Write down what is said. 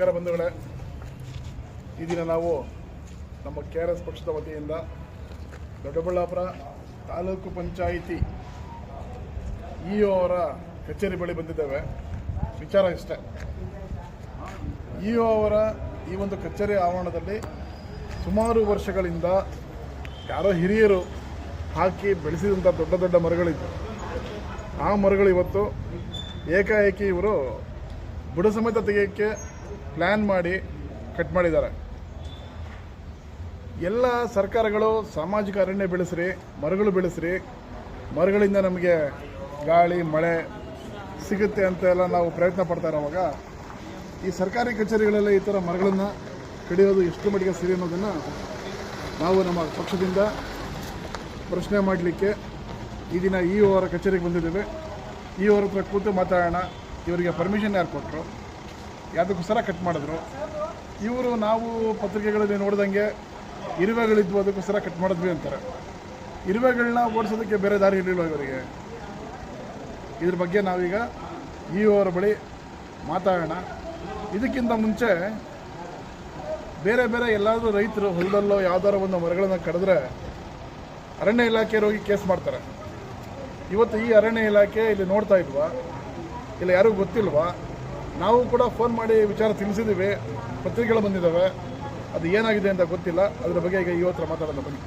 ನಮಸ್ಕಾರ ಬಂಧುಗಳೇ. ಈ ದಿನ ನಾವು ನಮ್ಮ ಕೆ ಆರ್ ಎಸ್ ಪಕ್ಷದ ವತಿಯಿಂದ ದೊಡ್ಡಬಳ್ಳಾಪುರ ತಾಲೂಕು ಪಂಚಾಯಿತಿ ಇ ಅವರ ಕಚೇರಿ ಬಳಿ ಬಂದಿದ್ದೇವೆ. ವಿಚಾರ ಇಷ್ಟೇ. ಇ ಅವರ ಈ ಒಂದು ಕಚೇರಿ ಆವರಣದಲ್ಲಿ ಸುಮಾರು ವರ್ಷಗಳಿಂದ ಯಾರೋ ಹಿರಿಯರು ಹಾಕಿ ಬೆಳೆಸಿದಂಥ ದೊಡ್ಡ ದೊಡ್ಡ ಮರಗಳಿದ್ದವು ಆ ಮರಗಳು ಇವತ್ತು ಏಕಾಏಕಿ ಇವರು ಬುಡ ಸಮೇತ ತೆಗೆಯೋಕ್ಕೆ ಪ್ಲ್ಯಾನ್ ಮಾಡಿ ಕಟ್ ಮಾಡಿದ್ದಾರೆ. ಎಲ್ಲ ಸರ್ಕಾರಗಳು ಸಾಮಾಜಿಕ ಅರಣ್ಯ ಬೆಳೆಸ್ರಿ, ಮರಗಳು ಬೆಳೆಸ್ರಿ, ಮರಗಳಿಂದ ನಮಗೆ ಗಾಳಿ, ಮಳೆ ಸಿಗುತ್ತೆ ಅಂತ ಎಲ್ಲ ನಾವು ಪ್ರಯತ್ನ ಪಡ್ತಾ ಇರೋವಾಗ ಈ ಸರ್ಕಾರಿ ಕಚೇರಿಗಳಲ್ಲಿ ಈ ಥರ ಮರಗಳನ್ನು ಕಡಿಯೋದು ಎಷ್ಟು ಮಟ್ಟಿಗೆ ಸರಿ ಅನ್ನೋದನ್ನು ನಾವು ನಮ್ಮ ಪಕ್ಷದಿಂದ ಪ್ರಶ್ನೆ ಮಾಡಲಿಕ್ಕೆ ಈ ದಿನ ಇ ಅವರ ಕಚೇರಿಗೆ ಬಂದಿದ್ದೇವೆ. ಇ ಅವರ ಹತ್ರ ಕೂತು ಮಾತಾಡೋಣ. ಇವರಿಗೆ ಪರ್ಮಿಷನ್ ಯಾರು ಕೊಟ್ಟರು ಯಾವುದಕ್ಕೋಸ್ಕರ ಕಟ್ ಮಾಡಿದ್ರು. ಇವರು ನಾವು ಪತ್ರಿಕೆಗಳಲ್ಲಿ ನೋಡ್ದಂಗೆ ಇರುವೆಗಳಿದ್ವು ಅದಕ್ಕೋಸ್ಕರ ಕಟ್ ಮಾಡಿದ್ವಿ ಅಂತಾರೆ. ಇರುವೆಗಳನ್ನ ಓಡಿಸೋದಕ್ಕೆ ಬೇರೆ ದಾರಿ ಇರಲಿಲ್ಲ ಇವರಿಗೆ? ಇದ್ರ ಬಗ್ಗೆ ನಾವೀಗ ಇ ಅವರ ಬಳಿ ಮಾತಾಡೋಣ. ಇದಕ್ಕಿಂತ ಮುಂಚೆ ಬೇರೆ ಬೇರೆ ಎಲ್ಲಾದರೂ ರೈತರು ಹೊಲದಲ್ಲೋ ಯಾವ್ದಾದ್ರು ಒಂದು ಮರಗಳನ್ನು ಕಡಿದ್ರೆ ಅರಣ್ಯ ಇಲಾಖೆಯವ್ರು ಹೋಗಿ ಕೇಸ್ ಮಾಡ್ತಾರೆ. ಇವತ್ತು ಈ ಅರಣ್ಯ ಇಲಾಖೆ ಇಲ್ಲಿ ನೋಡ್ತಾ ಇಲ್ವಾ? ಇಲ್ಲ ಯಾರಿಗೂ ಗೊತ್ತಿಲ್ವಾ? ನಾವು ಕೂಡ ಫೋನ್ ಮಾಡಿ ವಿಚಾರ ತಿಳಿಸಿದ್ದೀವಿ, ಪತ್ರಿಕೆಗಳು ಬಂದಿದ್ದಾವೆ. ಅದು ಏನಾಗಿದೆ ಅಂತ ಗೊತ್ತಿಲ್ಲ. ಅದರ ಬಗ್ಗೆ ಈಗ ಇವತ್ತರ ಮಾತಾಡೋಣ ಬನ್ನಿ.